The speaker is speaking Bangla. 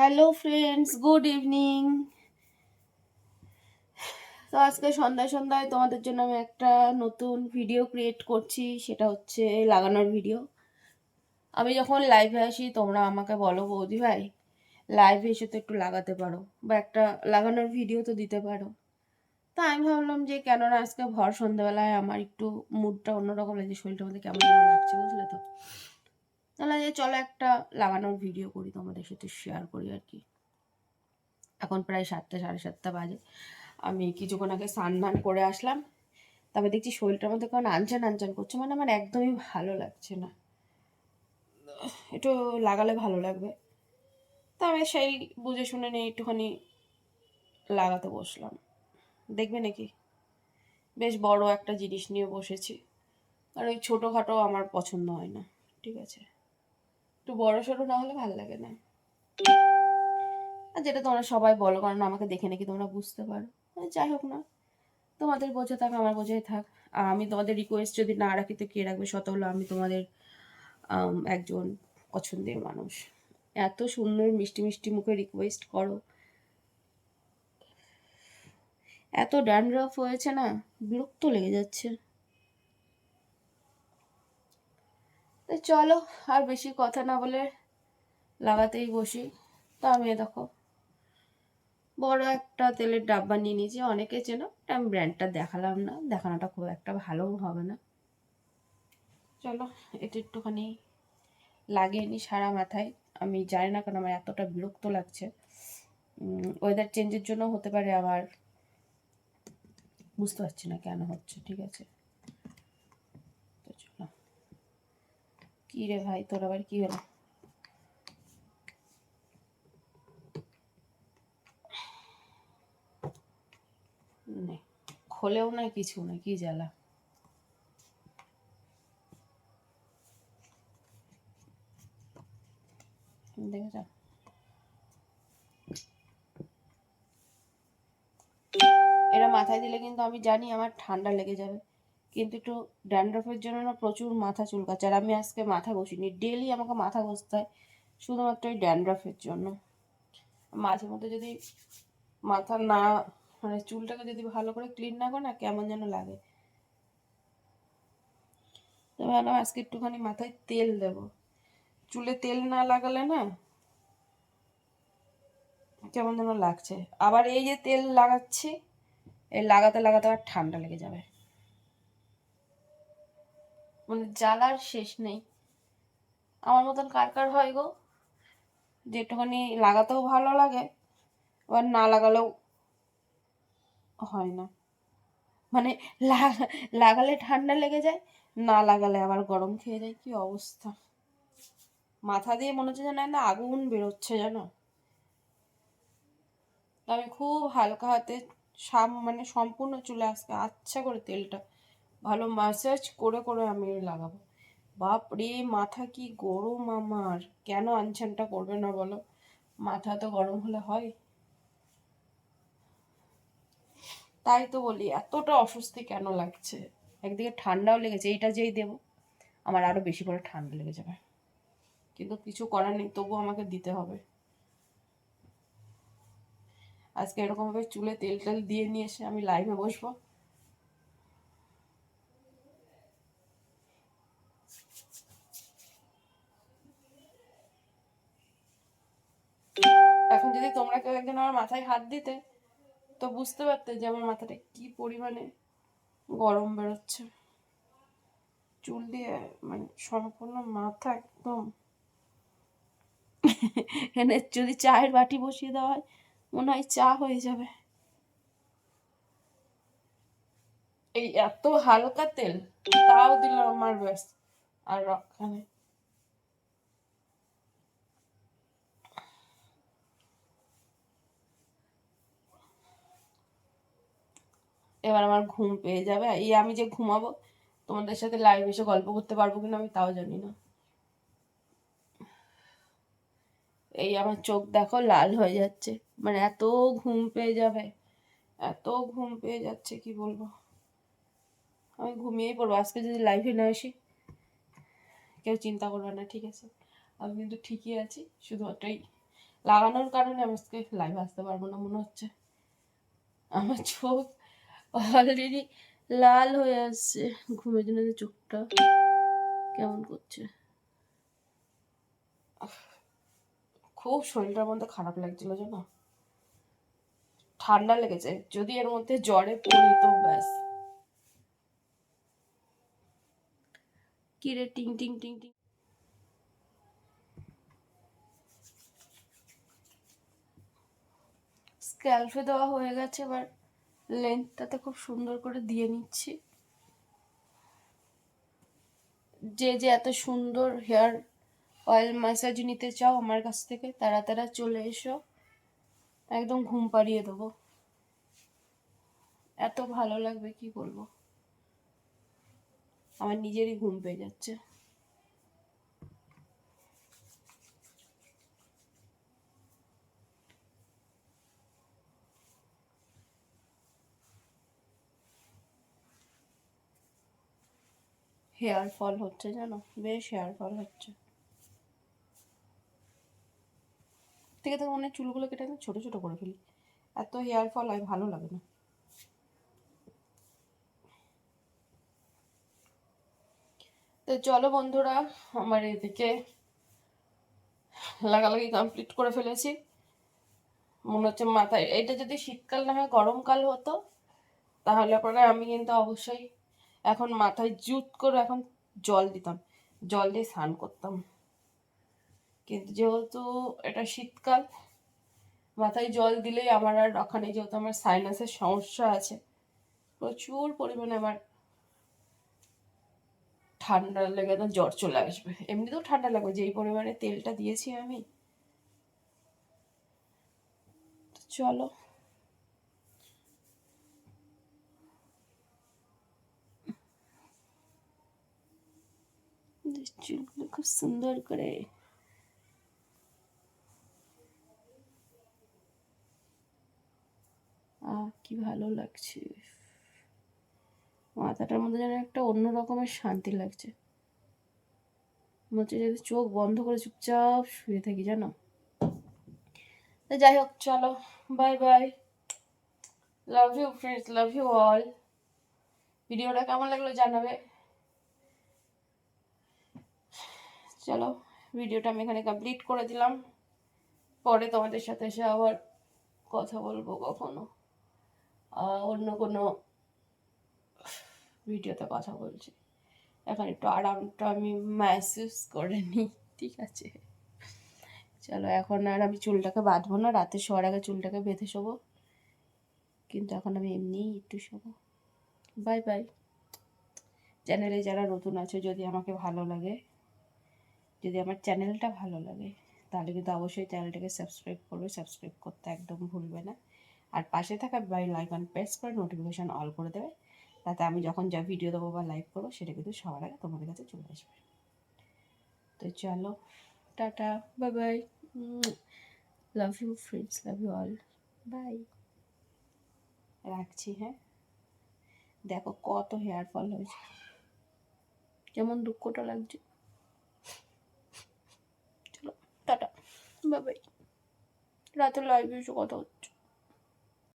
হ্যালো ফ্রেন্ডস গুড ইভিনিং তো আজকে সন্ধ্যায় সন্ধ্যায় তোমাদের জন্য আমি একটা নতুন ভিডিও ক্রিয়েট করছি। সেটা হচ্ছে লাগানোর ভিডিও আমি যখন লাইভে আসি, তোমরা আমাকে বলো, বৌদি ভাই লাইভে এসে তো একটু লাগাতে পারো বা একটা লাগানোর ভিডিও তো দিতে পারো। তা আমি ভাবলাম যে, কেননা আজকে ভর সন্ধ্যাবেলায় আমার একটু মুডটা অন্যরকম লাগছে, শরীরটা মধ্যে কেমন লাগছে, বুঝলে তো? তাহলে যে চলো একটা লাগানোর ভিডিও করি, তোমাদের সাথে শেয়ার করি আর কি। এখন প্রায় সাতটা, সাড়ে সাতটা বাজে। আমি কিছুক্ষণ আগে স্নান করে আসলাম। তবে দেখছি শরীরটার মধ্যে কেমন আনচান আনচান করছে। মানে আমার একদমই ভালো লাগছে না। একটু লাগালে ভালো লাগবে। তা আমি সেই বুঝে শুনে নিয়ে একটুখানি লাগাতে বসলাম। দেখবে নাকি? বেশ বড় একটা জিনিস নিয়ে বসেছি। আর ওই ছোটোখাটো আমার পছন্দ হয় না। ঠিক আছে? একটু বড় সড়ো না হলে ভালো লাগে না। আর যেটা তোমরা সবাই বলো, কারণ আমাকে দেখে নাকি তোমরা বুঝতে পারো। যাই হোক না। তোমাদের বোঝা থাক, আমার বোঝাই থাক। আর আমি তোমাদের রিকোয়েস্ট যদি না রাখি, তো কে রাখবে শত হলো আমি তোমাদের একজন পছন্দের মানুষ। এত সুন্দর মিষ্টি মিষ্টি মুখে রিকোয়েস্ট করো। এত ড্যান্ড্রফ হয়েছে না, বিরক্ত লেগে যাচ্ছে। তো চলো, আর বেশি কথা না বলে লাগাতেই বসি। তা আমি দেখো, বড় একটা তেলের ডাব্বা নিয়ে নিয়েছি। অনেকে চেনো আমি ব্র্যান্ডটা দেখালাম না, দেখানোটা খুব একটা ভালো হবে না। চলো, এটা একটুখানি লাগিয়ে সারা মাথায়। আমি জানি না কারণ আমার এতটা বিরক্ত লাগছে। ওয়েদার চেঞ্জের জন্য হতে পারে আমার বুঝতে পারছি না কেন হচ্ছে, ঠিক আছে তো চলো কি রে ভাই, তোর আবার কি হলো? খোলেও না কিছু না, কি জ্বালা। এটা মাথায় দিলে কিন্তু আমি জানি আমার ঠান্ডা লেগে যাবে। কিন্তু একটু ড্যান্ড্রফের জন্য না প্রচুর মাথা চুলকাচ্ছে। আর আমি আজকে মাথা ঘষিনি ডেলি আমাকে মাথা ঘষতে হয় শুধুমাত্র ওই ড্যান্ড্রফের জন্য। মাঝে মধ্যে যদি মাথা না মানে চুলটাকে যদি ভালো করে ক্লিন না করে না, কেমন যেন লাগে। তো ভাবলাম আজকে একটুখানি মাথায় তেল দেব। চুলে তেল না লাগালে না কেমন যেন লাগছে। আবার এই যে তেল লাগাচ্ছি, এই লাগাতে লাগাতে আবার ঠান্ডা লেগে যাবে। মানে জ্বালার শেষ নেই। আমার মতন কার কার হয় গো? যে একটুখানি লাগাতেও ভালো লাগে, আবার না লাগালেও হয় না। মানে লাগালে ঠান্ডা লেগে যায়, না লাগালে আবার গরম খেয়ে যায়, কি অবস্থা? মাথা দিয়ে মনে হচ্ছে যেন না আগুন বেরোচ্ছে, জানো? আমি খুব হালকা হাতে সাম মানে সম্পূর্ণ চুলে আজকে আচ্ছা করে তেলটা ভালো মাসাজ করে করে আমি লাগাবো। বাপ রে, মাথা কি গরম আমার। কেন আনছানটা করবে না বলো? মাথা তো গরম হলে হয়। তাই তো বলি, এতটা অস্বস্তি কেন লাগছে? একদিকে ঠান্ডাও লেগেছে, এইটা যেই দেবো, আমার আরও বেশি করে ঠান্ডা লেগে যাবে। কিন্তু কিছু করার নেই তবুও আমাকে দিতে হবে। আজকে এরকম ভাবে চুলে তেল টেল দিয়ে নিয়ে এসে আমি লাইভে বসবো। এখন যদি তোমরা কেউ একদিন আমার মাথায় হাত দিতে, তো বুঝতে পারতে যে আমার মাথাটা কি পরিমাণে গরম বেরোচ্ছে। চুল দিয়ে মানে সম্পূর্ণ মাথা একদম। এনে যদি চায়ের বাটি বসিয়ে দেওয়া হয়, মনে হয় চা হয়ে যাবে। এই এত হালকা তেল, তাও দিল আমার ব্যাস। আর রক্ষা নেই। এবার আমার ঘুম পেয়ে যাবে। এই আমি যে ঘুমাবো, তোমাদের সাথে লাইভ এসে গল্প করতে পারব কিনা আমি তাও জানি না। এই আমার চোখ দেখো লাল হয়ে যাচ্ছে। মানে এত ঘুম পেয়ে যাবে, এত ঘুম পেয়ে যাচ্ছে, কি বলব? আমি ঘুমিয়েই পড়ব। আজকে যদি লাইভে না আসি, কেউ চিন্তা করবে না, ঠিক আছে? আমি কিন্তু ঠিকই আছি, শুধুমাত্র এই লাগানোর কারণে আমি আজকে লাইভ আসতে পারব না, মনে হচ্ছে। আমার চোখ অলরেডি লাল হয়ে আসছে। ঘুমের জন্য যে চোখটা কেমন করছে। খুব শরীরটার মধ্যে খারাপ লাগছিল জানো? ঠান্ডা লেগেছে। যদি এর মধ্যে জ্বরে পড়ি তো ব্যাস। কিরে টিং টিং টিং টিং। স্ক্যাল্পে দেওয়া হয়ে গেছে এবার লেন্থটাতে খুব সুন্দর করে দিয়ে নিচ্ছি। যে যে এত সুন্দর হেয়ার অয়েল ম্যাসাজ নিতে চাও আমার কাছ থেকে তারা তারা চলে এসো। একদম ঘুম পাড়িয়ে দেবো। এত ভালো লাগবে, কি বলব? আমার নিজেরই ঘুম পেয়ে যাচ্ছে। হেয়ার ফল হচ্ছে, জানো? বেশ হেয়ার ফল হচ্ছে থেকে থেকে মনে চুলগুলো কেটে আমি ছোটো ছোটো করে ফেলি। এত হেয়ার ফল হয় ভালো লাগে না। তো চলো বন্ধুরা, আমার এদিকে লাগালাগি কমপ্লিট করে ফেলেছি। মনে হচ্ছে মাথায়, এটা যদি শীতকাল না হয় গরমকাল হতো, তাহলে পরে আমি কিন্তু অবশ্যই এখন মাথায় জুত করে এখন জল দিতাম। জল দিয়ে স্নান করতাম। কিন্তু যেহেতু এটা শীতকাল, মাথায় জল দিলেই আমার আর ওখানে যেহেতু আমার সাইনাসের সমস্যা আছে, প্রচুর পরিমাণে আমার ঠান্ডা লেগে তো জ্বর চলে আসবে। এমনিতেও ঠান্ডা লাগবে, যেই পরিমাণে তেলটা দিয়েছি আমি। চলো। চুলগুলো খুব সুন্দর করে কি ভালো লাগছে। মাথাটার মধ্যে যেন একটা অন্য রকমের শান্তি লাগছে। মনে হচ্ছে যদি চোখ বন্ধ করে চুপচাপ শুয়ে থাকি, জানো? যাই হোক, চলো bye bye love you friends love you all ভিডিওটা কেমন লাগল জানাবে? চলো, ভিডিওটা আমি এখানে কমপ্লিট করে দিলাম। পরে তোমাদের সাথে এসে আবার কথা বলব কখনো। অন্য কোনো ভিডিওতে কথা বলছি। এখন একটু আরামটা আমি ম্যাসেজ করে নিই, ঠিক আছে? চলো, এখন আর আমি চুলটাকে বাঁধবো না, রাতে শোয়ার আগে চুলটাকে বেঁধে শোবো। কিন্তু এখন আমি এমনিই একটু শোবো। বাই বাই চ্যানেলে যারা নতুন আছে, যদি আমাকে ভালো লাগে যদি আমার চ্যানেলটা ভালো লাগে, তাহলে কিন্তু অবশ্যই চ্যানেলটাকে সাবস্ক্রাইব করবে। সাবস্ক্রাইব করতে একদম ভুলবে না। আর পাশে থাকা বেল আইকন প্রেস করে নোটিফিকেশান অল করে দেবে। তাতে আমি যখন যা ভিডিও দেবো বা লাইভ করব, সেটা কিন্তু সবার আগে তোমাদের কাছে চলে আসবে। তো চলো, tata bye bye love you friends love you all bye রাখছি হ্যাঁ? দেখো কত হেয়ার ফল হয়েছে। যেমন দুঃখটা লাগছে। চলো টাটা বাই বাই রাতে লাইভে এসে কথা হচ্ছে